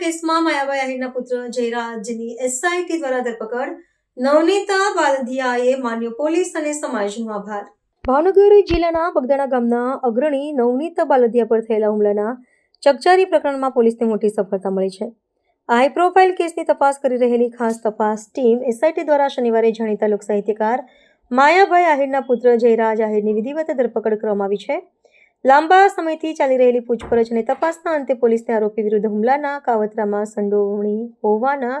કેસમાં માયાભાઈ આહિરના પુત્ર જયરાજની એસઆઈટી દ્વારા ધરપકડ. નવનીતા બાલધિયાએ માન્યો પોલીસ અને સમાજનો આભાર. ભાવનગર જિલ્લાના બગદાણા ગામના અગ્રણી નવનીતા બાલધિયા પર થયેલા હુમલાના ચકચારી પ્રકરણમાં પોલીસને મોટી સફળતા મળી છે. હાઈ પ્રોફાઇલ કેસની તપાસ કરી રહેલી ખાસ તપાસ ટીમ એસઆઈટી દ્વારા શનિવારે જાણીતા લોક સાહિત્યકાર માયાભાઈ આહિરના પુત્ર જયરાજ આહિરની વિધિવત ધરપકડ કરવામાં આવી છે. લાંબા સમયથી ચાલી રહેલી પૂછપરછ અને તપાસના અંતે પોલીસને આરોપી વિરુદ્ધ હુમલાના કાવતરામાં સંડોવણી હોવાના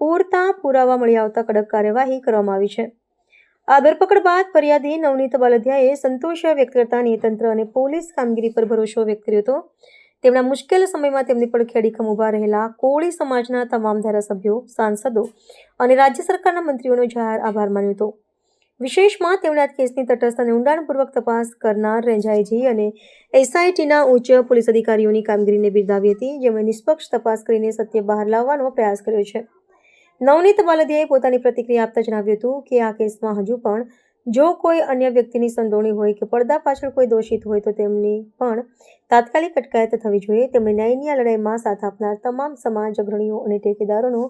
પૂરતા પુરાવા મળી આવતા કડક કાર્યવાહી કરવામાં આવી છે. આ ધરપકડ બાદ ફરિયાદી નવનીત બાલધિયાએ સંતોષ વ્યક્ત કરતા નિયતંત્ર અને પોલીસ કામગીરી પર ભરોસો વ્યક્ત કર્યો હતો. તેમના મુશ્કેલ સમયમાં તેમની પડખે અડીખમ ઊભા રહેલા કોળી સમાજના તમામ ધારાસભ્યો, સાંસદો અને રાજ્ય સરકારના મંત્રીઓનો જાહેર આભાર માન્યો હતો. વિશેષમાં તેમણે આ કેસની તટસ્થ અને ઊંડાણપૂર્વક તપાસ કરનાર રેન્જાઈજી અને એસઆઈટીના ઉચ્ચ પોલીસ અધિકારીઓની કામગીરીને બિરદાવી હતી જેમણે નિષ્પક્ષ તપાસ કરીને સત્ય બહાર લાવવાનો પ્રયાસ કર્યો છે. નવનીત બાલદિયાએ પોતાની પ્રતિક્રિયા આપતા જણાવ્યું હતું કે આ કેસમાં હજુ પણ જો કોઈ અન્ય વ્યક્તિની સંડોવણી હોય કે પડદા પાછળ કોઈ દોષિત હોય તો તેમની પણ તાત્કાલિક અટકાયત થવી જોઈએ. તેમણે ન્યાયની આ લડાઈમાં સાથ આપનાર તમામ સમાજ અગ્રણીઓ અને ટેકેદારોનો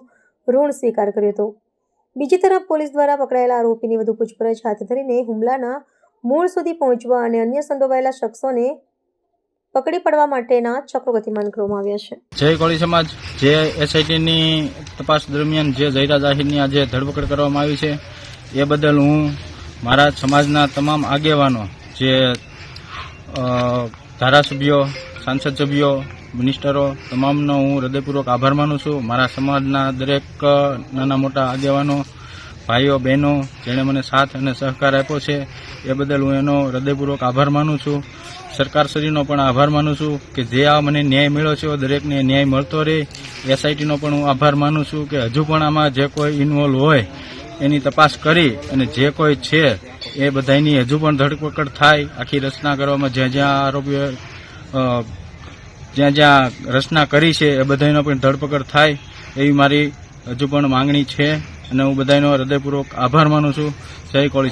ઋણ સ્વીકાર કર્યો હતો. બીજી તરફ પોલીસ દ્વારા પકડાયેલા આરોપીની વધુ પૂછપરછ હાથ ધરીને હુમલાના મૂળ સુધી પહોંચવા અને અન્ય સંડોવાયેલા શખ્સોને પકડી પડવા માટેના ચક્રો ગતિમાન કરવામાં આવ્યા છે. જય કોળી સમાજ જે એસઆઈટીની તપાસ દરમિયાન જે જયરા જાહિરની આજે ધરપકડ કરવામાં આવી છે, એ બદલ હું મારા સમાજના તમામ આગેવાનો, જે ધારાસભ્યો, સાંસદ સભ્યો મિનિસ્ટરો, તમામનો હું હૃદયપૂર્વક આભાર માનું છું. મારા સમાજના દરેક નાના મોટા આગેવાનો, ભાઈઓ, બહેનો, જેણે મને સાથ અને સહકાર આપ્યો છે, એ બદલ હું એનો હૃદયપૂર્વક આભાર માનું છું. સરકારશ્રીનો પણ આભાર માનું છું કે જે આ મને ન્યાય મળ્યો છે દરેકને ન્યાય મળતો રહે. એસઆઈટીનો પણ હું આભાર માનું છું કે હજુ પણ આમાં જે કોઈ ઇન્વોલ્વ હોય, એની તપાસ કરી અને જે કોઈ છે, એ બધાની હજુ પણ ધરપકડ થાય. આખી રચના કરવામાં જ્યાં જ્યાં આરોપીઓ જ્યાં જ્યાં રચના કરી છે એ બધાનો પણ ધરપકડ થાય એવી મારી હજુ પણ માંગણી છે. અને હું બધાનો હૃદયપૂર્વક આભાર માનું છું. જય કોળી